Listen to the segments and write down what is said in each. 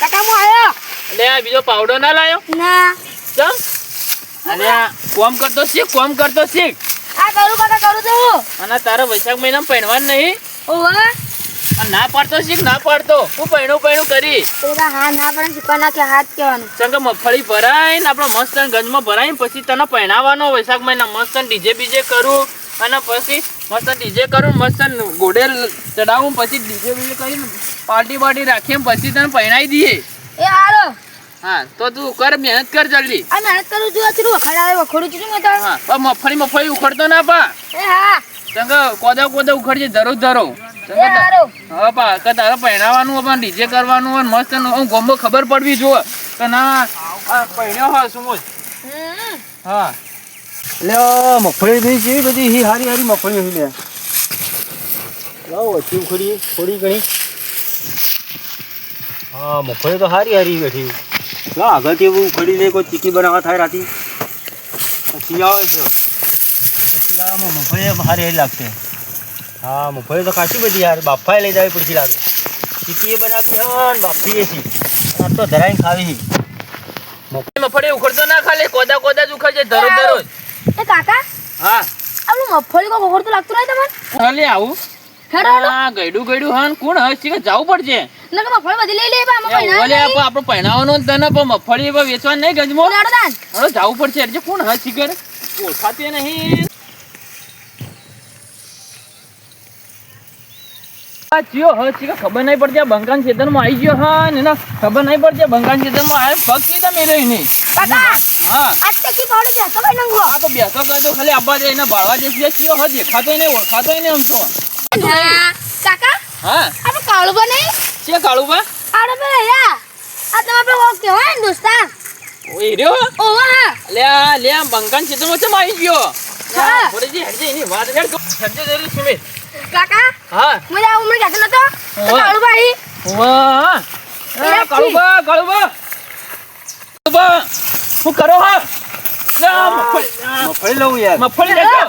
કાકા હું આયો અલે બીજો પાવડો ના લાયો? ના. ચમ. અલે કોમ કરતો શીખ કોમ કરતો શીખ. આ કરું કાકા કરું તો અને તારે વૈશાખ મહિનામાં પહેરવાનું નહીં. ઓહો અને ના પાડતો શીખ ના પાડતો. હું પૈણું પૈણું કરી. હા ના પણ શીખવાના કે હાથ કહેવાનું. ચંગ મગફળી ભરાય ને આપણે મસ્ત ગંજમાં ભરાય ને પછી તને પહેણાવાનો વૈશાખ મહિના મસ્ત ડીજે બીજે કરું. અને પછી મસ્ત ડીજે કરું મસ્ત ગોડે ચડાવું પછી ડીજે બીજે કરીને પાર્ટી પાર્ટી રાખીએ પછી તને પહેરાવી દઈએ. એ હારો હા તો તું કર મહેનત કર જલ્દી. આ મહેનત કરું છું અત્રું વખાડાવે વખોડું છું મેં તો હા પણ મફળી મફળી ઉખડતો ના પા. એ હા. તંગ કોદા કોદા ઉખડજે ધરો ધરો. એ હારો હા પા કે તારે પહેરાવાનું હોય ડીજે કરવાનું અને મસ્ત હું ગોમ્બો ખબર પડવી જો કે ના પહેર્યો હોય શું હા. આ મગફળી બી કેવી બધી? હી, હારી હારી મગફળી હી લે. લાવો ઓછી ઉખડી થોડી ઘણી. હા મગફળી તો હારી હારી બેઠી. લા, આગળથી એવું ઉખડી લે, કોઈ ચીકી બનાવવા થાય રાતી. શિયાળો છે. શિયાળામાં મગફળી હારી હારી લાગશે. હા, મગફળી તો ખાસી બધી યાર. બાફાએ લઈ જવી પડતી લાગે. ચીકીએ બનાવી ને બાફીએ છીએ તો ધરાઈને ખાવી મગફળી ઉખડતો ના ખાલી, કોદા કોદા જ ઉખડજે ધરો ધરો જ. એ કાકા હા. આનું મફળી કો કોઈ તો લાગતું નહીં તમને હાલે આવું. હેડો કોણ હશે કે જવું પડશે. નકર મગફળી બધી લઈ લે બા આમાં કોઈ ઓલે નહીં. આપણે આપણું તને પણ મગફળી હવે વેચવાનું નહીં ગંજમો. હેડો દાન. હવે જવું પડશે. એટલે કોણ હશે શિખર ઓળખાતી નહીં. આ હ શિખર ખબર નહીં પડતી બંગાન ખેતરમાં આવી ગયો. હા ને ખબર નહીં પડતી બંગાન ખેતરમાં આવે પગ કીધા મેળવી એને? કાકા હા. આ ટેકી પાવડર બેસો કઈ નંગો આ તો બેસો કાઢો ખાલી આબા દે એને ભાળવા દે છે ચિયો હ દેખાતો એને ઓળખાતો એને આમ તો. ના કાકા હા. આપણે કાળું બને. છે કાળુબા આડો પે રહ્યા આ તમારે પે ઓકે હોય ને દોસ્તા ઓય રહ્યો? ઓવા હા. લે આ લે આ બંગાન ખેતરમાં ચમ આવી ગયો. હા. ભોરેજી હેડજે એની વાત હેડ. તું હેડજે સુમિત. કાકા હા. મને આ ઉમર કહેતો નતો. તો ભાઈ. વાહ કાળુબા કાળુબા કાળુબા શું કરો હા. લે આ મગફળી આ મગફળી લઉં યાર. મગફળી લેજો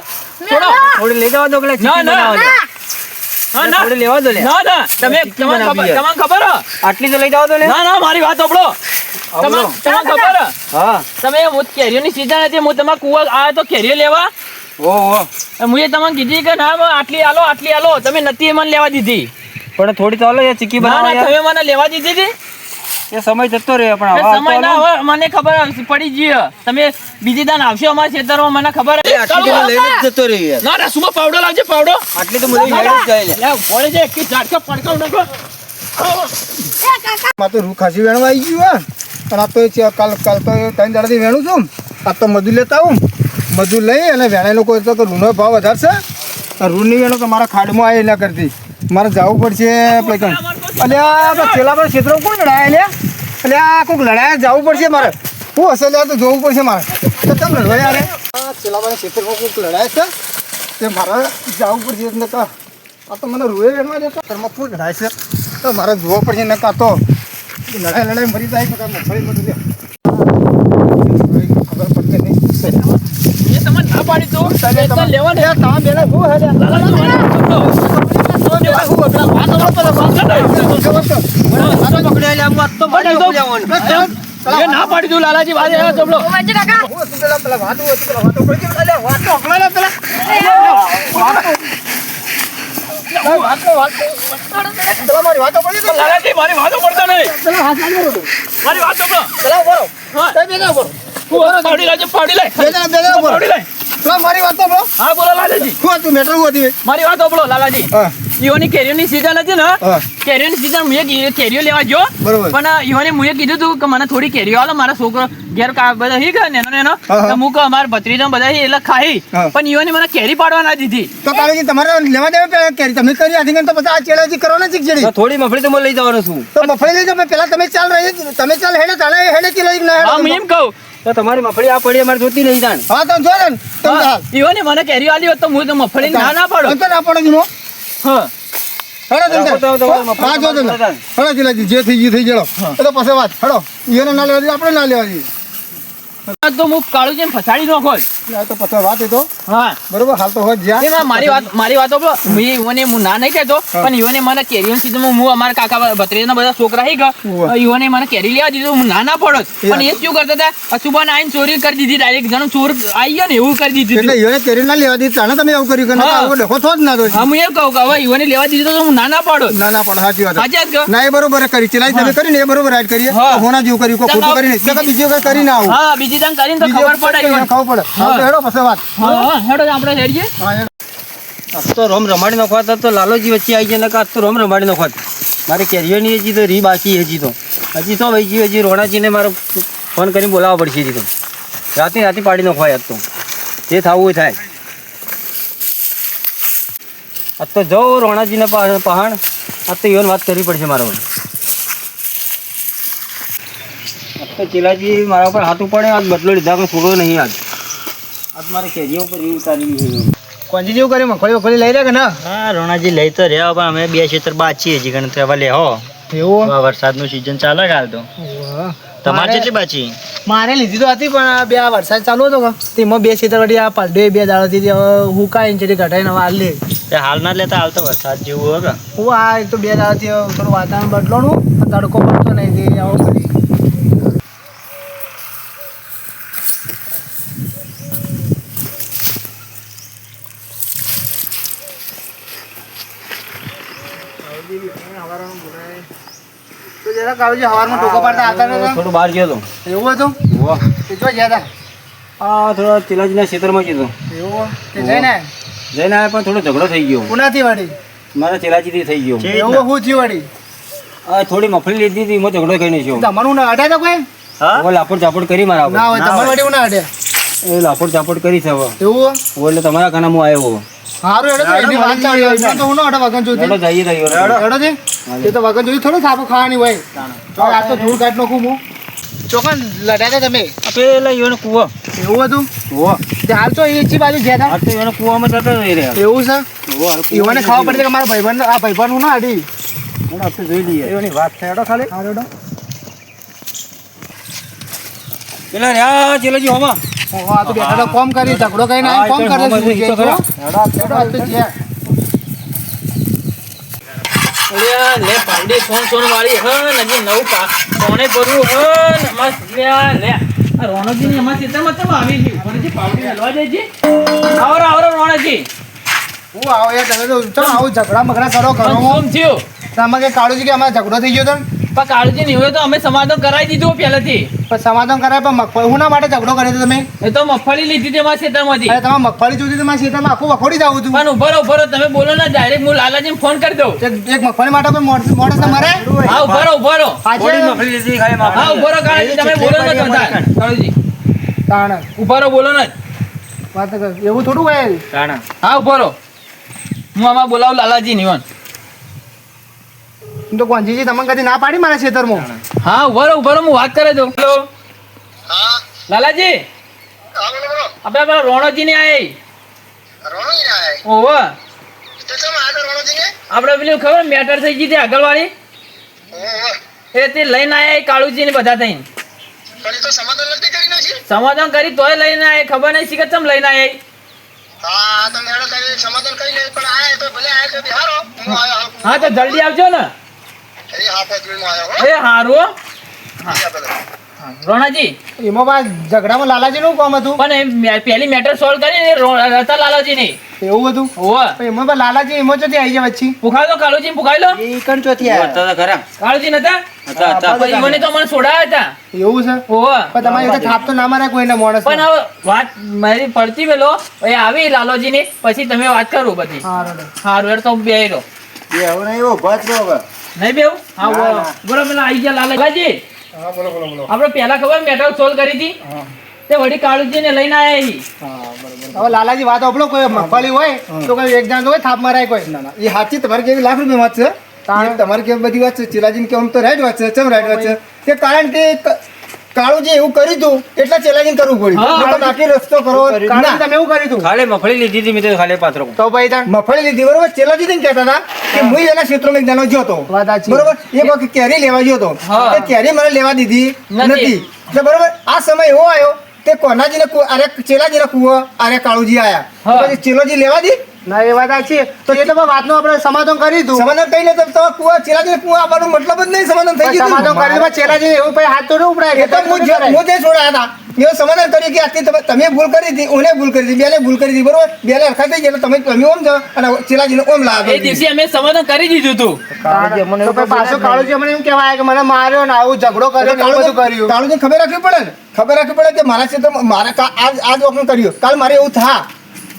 છોડો. થોડી લઈ જવા દો કે ના, ના. ના. ના. થોડી લેવા દો લે. ના ના. તમે તમને ખબર યાર. તમને ખબર હે? આટલી તો લઈ જવા દો લે. ના ના મારી વાત સાંભળો. તમને ખબર હા. તમે હું કેરીઓની સીઝન હતી હું તમારા કુવા આયા તો કેરીઓ લેવા. ઓહો મુએ તમને કીધી કે ના આટલી આલો આટલી આલો. તમે નથી એ મને લેવા દીધી. પણ થોડી તો યાર ચીકી યાર તમે મને લેવા દીધી હતી. એ સમય જતો રહે પણ હવે સમય ના હોય મને ખબર પડી જઈએ. તમે બીજી દાન આવશો અમારા ખેતરમાં મને ખબર. આટલી તો લઈને જતો રહે યાર. ના ના સુમાં પાવડો લાવજે પાવડો. આટલી તો મને જ જાય લે. લે ભોળે જે કે ઝાટકા પડકાવ નાખો. એ કાકા. માં તો રૂ ખાસી વેણવા આવી ગયું હે. પણ આ તો કાલ કાલ તો ત્રણ દાડાથી વેણું છું. આ તો મજૂર લેતા આવું. મધુ લઈ અને વેણાઈ લોકો તો રૂનો ભાવ વધારશે. રૂની વેણો તો મારા ખાડમાં આવી ના કરતી. મારે જવું પડશે પેલા અલ્યા આ પેલા બધા ક્ષેત્રો કોણ લડાય લે? અલ્યા કોઈક લડાયા જવું પડશે મારે. હું હશે તો જોવું પડશે મારે. તો કેમ લડવા યાર. આ પેલા બધા ક્ષેત્રમાં કોઈક લડાય છે તે મારે જવું પડશે એટલે તો આ તો મને રૂએ વેણવા દેતો ઘરમાં કોઈ લડાય છે? તો મારે જોવો પડશે ને કાં તો. લડાઈ લડાઈ મરી જાય તો કાંઈ મગફળી મરી જાય ખબર પડતી નહીં. એ તમને ના પાડી તો. લેવા તમે બેલા શું હે અલ્યા વાતો પાડી લે પેલા વાતો વાતો પેલા મારી વાતો પડી હતી. લાલાજી મારી વાતો પડતો નહીં મારી વાતો પેલા ઊભો રહો. હા. કઈ બેઠા ઊભો તું પાવડી લાવજે પાવડી લાય બે જણા બે જણા ઊભો રહો. પાવડી લાય મારી વાતો બરો હા બોલો લાલાજી. શું હતું મેટર હતી? મારી વાત સાંભળો લાલાજી. ઈઓની કેરીઓની સીઝન હતી ને? કેરીઓની સીઝન મુએ કેરીઓ લેવા ગયો. પણ ઈઓને મુએ કીધું તું કે મને થોડી કેરીઓ આલો મારા છોકરો ઘેર કા બધા હી ગયા નેનો નેનો. તો કહું અમારા ભત્રીજા બધા એટલે ખાઈ. પણ ઈઓને મને કેરી પાડવા ના દીધી. તો તમારે લેવા દેવા પેલા કેરી. તમે કરી આધી તો બધા આ ચેડાજી કરો ને ચીક તો થોડી મફળી તો મને લઈ જવાનો છું. તો મફળી લઈ જાઓ પેલા તમે ચાલ રહી તમે ચાલ હેડે તાળે હેડે ચી લઈ ના હા હું એમ કહું તો તમારી મફળી આ પડી અમારે જોતી નહીં જાણ હા તો જો ને તમે ચાલ ઈઓને મને કેરી આલી હોત તો હું તો મફળી ના ના પાડો. અંતર ને તમે તો તમારી હા જો તમે થઈ ગયું. થઈ એ તો પછી વાત. હડો એને ના લેવા દઈએ આપણે ના લેવા દઈએ તો હું કાળું છે ફસાડી નાખો તો પછી વાત એ તો. હા. બરોબર હાલ તો હોત જ્યાં મારી વાત મારી વાતો બોલો. હું ઈવોને હું ના નહીં કહેતો પણ ઈવોને મને કેરીઓની સીઝનમાં હું અમારા કાકા ભત્રીજાના બધા છોકરા હી ગયા ઉવ્વ. મને કેરી લેવા દીધું હું ના ના પડત પણ એ શું કરતા હતા? અશુભાને આઈને ચોરી કરી દીધી ડાયરેક્ટ જાણે ચોર આવી ગયો ને એવું કરી દીધું એટલે. કેરી ના લેવા દીધી તાણે તમે એવું કર્યું કે ના. ડખો થો જ ના તો. હા હું એમ કહું કે હવે ઈવોને લેવા દીધું તો હું ના ના પડો ના ના પણ સાચી વાત સાચી ના એ બરોબર કરી. ચલાઈ તમે કરીને એ બરોબર રાઈટ કરીએ. હોના જેવું કર્યું. કોઈ ખોટું કરીને બીજી વખત કરી ના આવું. હા બીજી કરીને તો ખબર પડે. ખબર પડે. હા. હેડો પછી વાત. હેડો આપણે હેડીએ. હા આજ તો રોમ રમાડી નાખવા હતા તો લાલોજી વચ્ચે આવી જાય ને આજ તો રોમ રમાડી નાખવા મારે કેરીઓની હજી તો રી બાકી હજી તો. હજી તો ભાઈ હજી રોણાજીને મારે ફોન કરીને બોલાવવા પડશે હજી તો. રાતે રાતે પાડી નાખવા આજ તો. જે થવું હોય થાય. આજ તો જાઉં રોણાજીને પા- પહાણ આજ તો એવાની વાત કરવી પડશે મારે હવે. આજ તો ચેલાજી મારા ઉપર હાથ પડે આજ બદલો લીધા પણ છોડો નહીં આજ. આજ મારે કેરીઓ ઉપર રી ઉતારી કોંજી જેવું કરે મગફળી વખોળી લઈ રહ્યા કે ના? હા રોણાજી લઈ તો રહ્યા પણ અમે બે ક્ષેત્ર બાચીએ છીએ ગણતરી હવે લેહો એવું? આ વરસાદનું સિઝન ચાલે હાલ તો? તમારે કેટલી બાચી? મારે લીધી તો હતી પણ બે આ વરસાદ ચાલુ હતો તેમાં બે ક્ષેત્ર વળી આ પલડે બે દાડાથી હવે હુકાઈને છે ઘટાઈને હવે હાલ લે. હાલ ના લેતા હાલ તો વરસાદ જેવું હોય હું આ તો બે દાડાથી થી થોડું વાતાવરણ બદલાણું નું તડકો પડતો નહીં તે આવો કરી તો જરા કાળુજી હવારમાં ટોકો પાડતા આવતા નતા થોડું બહાર ગયો તો. એવું હતું? તે જો ગયા હતા. આ થોડા તિલાજીના ક્ષેત્રમાં ગયો એવું તે જઈને? જઈને આવ્યા પણ થોડો ઝઘડો થઈ ગયો. કોનાથી વાડી મારા તિલાજીથી થઈ ગયો. એવું હું થી વાડી આ થોડી મફળી લીધી હતી એમાં ઝઘડો કરીને છું. તમારું ના અડ્યા તો કોઈ? હા? લાપડ ચાપડ કરી મારા ના હોય તમારે વાડી ના અડ્યા એ લાપડ ચાપડ કરી છે હવે. એવું એટલે તમારા ખાનામાં આવ્યો. સારું હેડો તો એની વાત ચાલી હોય. તો હું ના વગન જોતી. હેડો જઈએ તઈ હેડો. છે એ તો વગન જોઈ થોડું થાપો ખાવાની હોય. તો આ તો ધૂળ કાઢ નાખું હું. ચોકન લડ્યા તમે? પેલા એનો કૂવો. એવું હતું? કૂવો. તે હાલ તો એ બાજુ ગયા હતા આ તો એનો કૂવામાં જતો રહી રહ્યા. એવું છે? કૂવો ખાવા પડશે કે મારા ભાઈબંધ આ ભાઈબંધ હું ના અડી હેડો આપણે જોઈ લઈએ. એવાની વાત છે. હેડો ખાલી. હા હેડો. પેલા રહ્યા ચિલાજી હોમાં ઓહો, આ તો બેઠા કોમ કરી ઝઘડો કરીને હા, કોમ કરે છે તો આ લે સોન સોન વાળી હન હજી નવું પા કોણે ભરવું હ મસ્ત લ્યા, લે. આ રોણકજીની અમારા ખેતરમાં ચમ આવી ગઈ? ભરજી પાવડી હલવા જાય આવરો આવરો રોણકજી હું આવો યાર તમે તો આવું ઝઘડા મઘડા કરો કરો શું થયું. તમે કે કાળુજી કે અમારે ઝઘડો થઈ ગયો તો? પણ કાળજી નહીં હોય તો અમે સમાધાન કરાવી દીધું પહેલેથી. પણ સમાધાન કરાય પણ મગફળી હું ના માટે ઝઘડો કર્યો તમે? એ તો મગફળી લીધી હતી અમારા ખેતરમાંથી અરે તમે મગફળી જોતી તમારા ખેતરમાં આખું વખોડી જાવ છું પણ ઊભો રહો ઊભો રહો તમે બોલો ને ડાયરેક્ટ હું લાલાજીને ફોન કરી દઉં. એક મગફળી માટે પણ મોણસ મોણસ ને હા ઊભો રહો ઊભો રહો. આજે મફળી લીધી ખાલી હા માફી ઊભો રહો કાળજી તમે બોલો ને કાળજી. તાણ. ઊભો રહો બોલો ને. વાત કર. એવું થોડું હોય? તાણા. હા ઊભો રહો. હું આમાં બોલાવું લાલાજી નિવન. એમ તો કોંજીજી તમને કદી ના પાડી મારા ખેતરમાં હા ઊભો રહો ઊભો રહો હું વાત કરે દઉં હેલો. લાલાજી? આપણે પેલા રોણોજી ને આઈ ઓહો. આપણે પેલું ખબર મેટર થઈ ગઈ હતી આગળ વાળી એ તે લઈને આયા કાળુજી ને બધા થઈને. સમાધાન કરી તોય લઈને આયા ખબર નહીં શીખત તમે લઈને આયા. હા તો જલ્દી આવજો ને. એ હારું રોણાજી. એમાં બા ઝઘડામાં લાલાજીનું કામ હતું. પણ પહેલી મેટર સોલ્વ કરી હતા લાલાજી ની એવું હતું? ઓહો એમાં બા લાલાજી એમાં ચોથી આવી જાય વચ્ચે. પુખાઈ દો કાળુજી પુખાઈ લો એ કણ ચોથી હતા ખરા. કાળુજી નતા? હતા હતા. પણ ઈવોને તો મને છોડાયા હતા. એવું છે? ઓહો પણ તમારી થાપ તો ના મારે કોઈને માણસ પણ હવે વાત મારી પડતી વેલો એ આવી લાલોજી ની પછી તમે વાત કરો બધી. હારું હેડ તો બે રહો. નહીં બેવું હા બોલો. બોલો પેલા આઈ ગયા લાલાજી. આપણે પહેલા ખબર મેટલ સોલ્વ કરી હતી? તે વડી કાળુજી ને લઈને આયા હી હવે લાલાજી વાત આપણો કોઈ મગફળી હોય તો કોઈ એક જાણ હોય થાપ મરાય કોઈ. ના ના. એ હાચી તમારી કેવી લાખ રૂપિયા વાત છે? તમારી કેવી બધી વાત છે? ચિલાજીને કેમ તો રાઈટ વાત છે? ચમ રાઈટ વાત છે? કે કારણ ક- કાળુજી એવું કર્યું હતું એટલે ચિલાજીને કરવું પડ્યું. બાકી રસ્તો કરો તમે એવું કર્યું હતું ખાલી મફળી લીધી હતી મિત્રો તો ખાલી પાત્રો તો ભાઈ મફળી લીધી બરોબર? ચેલાજી ને કહેતા હતા કે હું. એના ક્ષેત્રમાં એક દાણો ગયો હતો બરોબર? એક વખત કેરી લેવા ગયો હતો. તે કેરી મને લેવા દીધી નથી. એટલે બરોબર? આ સમય એવો આવ્યો તે કોનાજીને અરે ચેલાજીને કુવો અરે કાળુજી આયા. પછી ચેલોજી લેવા દી? ના એ વાત છે. તો એ તો વાતનું આપણે સમાધાન કરી દીધું. સમાધાન કઈ ને તમે કુવા ચેલાજીને કુવા આવવાનો મતલબ જ નહીં સમાધાન થઈ ગયું સમાધાન કરી દીધું ચેલાજી એવું પછી હાથ તો ન ઉપડાય એ તો હું જે- હું જે છોડાયા હતા. એ સમાધાન કર્યું કે આટલી તમે તમે ભૂલ કરી હતી ઓને ભૂલ કરી હતી બેલે ભૂલ કરી હતી બરોબર? બેલે હરખા થઈ ગયા તમે તમે ઓમ જાઓ અને ચેલાજીને ઓમ લાવો. એ દિવસે અમે સમાધાન કરી દીધું તું તો પાછો કાળુજી અમને એમ કહેવાય કે મને માર્યો ને આવું ઝઘડો કર્યો ને બધું કર્યું. કાળુજી ખબર રાખવી પડે ને? ખબર રાખવી પડે કે મારા ક્ષેત્રમાં મારા આજ આજ વખત કર્યું. કાલ મારે એવું થા.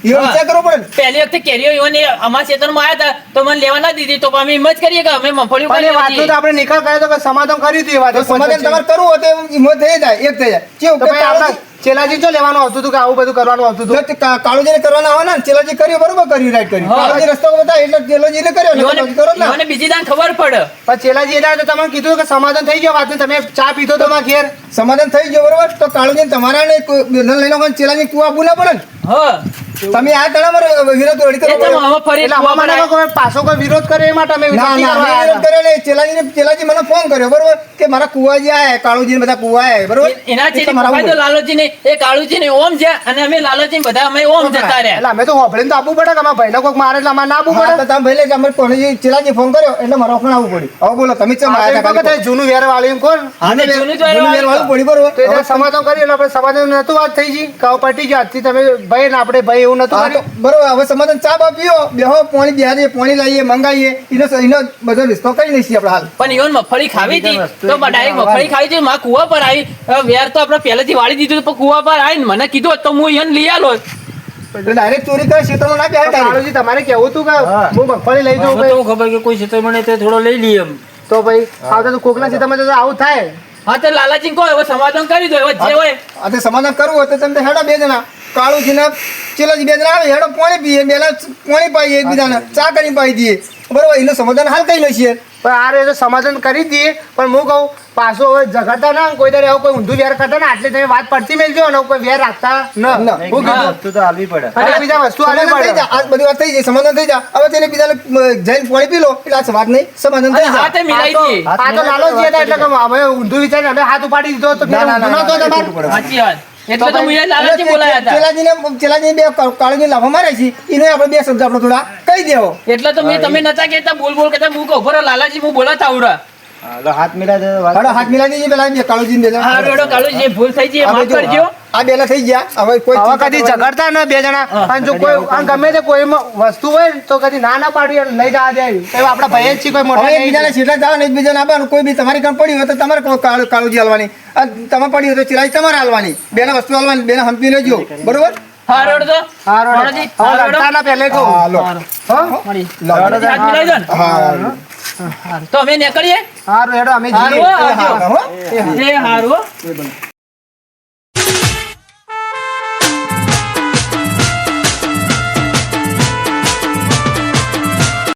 પહેલી વખતે કેરીઓ ઈવન એ અમારા ક્ષેત્રમાં આવ્યા હતા તો મને લેવા ના દીધી તો અમે એમ જ કરીએ કે અમે મફળી પણ એ તો આપણે નિકાલ કર્યો તો કે સમાધાન કર્યું હતું વાત. સમાધાન તમારે કરવું હોય તો એમાં થઈ જાય એક થઈ જાય. કેવું તો કે ચેલાજી જો લેવાનું આવતું હતું કે આવું બધું કરવાનું આવતું હતું? તે કાળુજીને કરવાના આવે ને? ચેલાજી કર્યું બરોબર કર્યું રાઈટ કર્યું. કાળુજી રસ્તો બતા એટલે ચેલોજીને કર્યો ને કર્યો તમે કરો ને. ઈવોને બીજી દાન ખબર પડે. પણ ચેલાજી એટલે તો તમને કીધું કે સમાધાન થઈ ગયો વાતનું. તમે ચા પીધો તમારા ઘેર. સમાધાન થઈ ગયો બરોબર. તો કાળુજી તમારા ને લઈને ચેલાજી કુવા બોલા પડે ને? હા. તમે આ તણામાં વિરોધ કરો ફરી એટલે અમારા કોઈ પાછો કોઈ વિરોધ કરે એ માટે અમે ના કરવા વિરોધ કર્યો ચેલાજીને ચેલાજી મને ફોન કર્યો બરોબર? કે મારા કુવાજી આયા કાળુજી બધા કુવા આયા બરોબર? એના છે ફાયદો લાલોજી ને એ કાળુજી ને ઓમ છે અને અમે લાલોજી બધા અમે ઓમ જતા રહ્યા. એટલે અમે તો હોભળીને તો આપવું પડે કે અમારા ભાઈને કોઈક મારે એટલે અમારે ના આપવું પડે? તમે ભાઈ લેજો. અમે કોલેજે ચેલાજી ફોન કર્યો એટલે મારે ઓખણ આવવું પડ્યું. હવે બોલો તમે ચમ આયા હતા જૂનું વેર વાળી કોણ? અને જૂનું વેર વાળું પડી બરોબર તો સમાધાન કર્યું એટલે આપણે સમાધાન નતું વાત થઈ ગઈ. કાવ પટી આજથી તમે ભાઈ ને આપણે ભાઈ એવું નતું કર્યું? બરોબર હવે સમાધાન ચા બા પીઓ બેહો પાણી બિહારીએ પાણી લાવીએ મંગાવીએ. એનો એનો બધો રિસ્તો કરી લઈશું આપણે હાલ. પણ ઈવન મગફળી ખાવી હતી? તો ડાયરેક્ટ મગફળી ખાવી હતી? માં કુવા પર આવી. વેર તો આપણે પહેલેથી વાળી દીધું હતું, પણ કુવા પર આવીને મને કીધું તો હું ઈવન લઈ આલો. ડાયરેક્ટ ચોરી કરે ક્ષેત્રમાં ના બેહાય કાળુજી તમારે કેવું હતું કે હું. મગફળી લઈ જાઉં તો ખબર કે કોઈ ક્ષેત્ર મને તે થોડો લઈ લઈએ એમ. તો ભાઈ આવતા તો કોકના સીતામાં તો આવું થાય. હા તો લાલાજી કહો હવે સમાધાન કરી દો હવે જે હોય. તો સમાધાન કરવું હોય તો તમે હેડા બે જણા. કાળુજી ને ચેલાજી બે જણા આવે હેડો પાણી પીએ બેલા પાણી પાઈએ એકબીજાને ચા કરી પાઈ દઈએ. બરોબર એનું સમાધાન હાલ કરી લઈશું. પણ આ રીતે સમાધાન કરી દઈએ પણ હું કહું પાછો હવે જગાતા ના કોઈ દર એવું કોઈ ઊંધું વેર કરતા ના એટલે તમે વાત પડતી મેલજો અને કોઈ વેર રાખતા ન. હું કીધું. વસ્તુ તો આવી પડે. અને બીજા વસ્તુ આવી પડે. જાય આ બધી વાત થઈ જાય સમાધાન થઈ જાય હવે તેને બીજાને જઈને પાણી પી લો એટલે આ વાત નહીં સમાધાન થઈ હા જાય તે મિલાઈ દી આ તો લાલો જે હતા એટલે કે અમે ઊંધું વિચારીને અમે હાથ ઉપાડી દીધો તો ના, ના, ના. સાચી વાત. એટલે તો હું લાલાજી બોલાયા હતા. ચેલાજીને ચેલાજીને બે કા- કાળુજીને લાફા મારે છે. એને આપણે બે શબ્દ આપણે થોડા કહી દેવો. એટલે તો મેં તમે નતા કહેતા બોલ બોલ કહેતા હું કહું લાલાજી હું બોલાતા આવડા. હાલો, હાથ મિલા દે હાથ મિલાવી દેજે પેલા બે કાળુજીને હા રેડો કાળુ ભૂલ થઈ છે માફ કરજો. આ બેલા થઈ ગયા. હવે કોઈ હવે કદી ઝઘડતા ન બે જણા. અને જો કોઈ આમ ગમે તે કોઈ વસ્તુ હોય તો કદી ના ના પાડવી લઈ જવા દે તો આપણે ભાઈ જ છીએ કોઈ મોટા. એકબીજાને છેટલા જાઓ ને એકબીજાને આપવાનું કોઈ બી તમારી કામ પડ્યું હોય તો તમારે કાળુજી હાલવાની. અને તમારે પડી હોય તો ચિરાઈ તમારે હાલવાની. બેને વસ્તુ હાલવાની બેને હંપી લેજો. બરોબર? હા રેડો તો. હા, રોડો. હા, રોડો. લડતા ના પહેલે કહું હા હા? તો અમે નીકળીએ? હારું હેડો અમે હારું જઈએ. હો, આવજો. હા, હો. એ હારું. હો.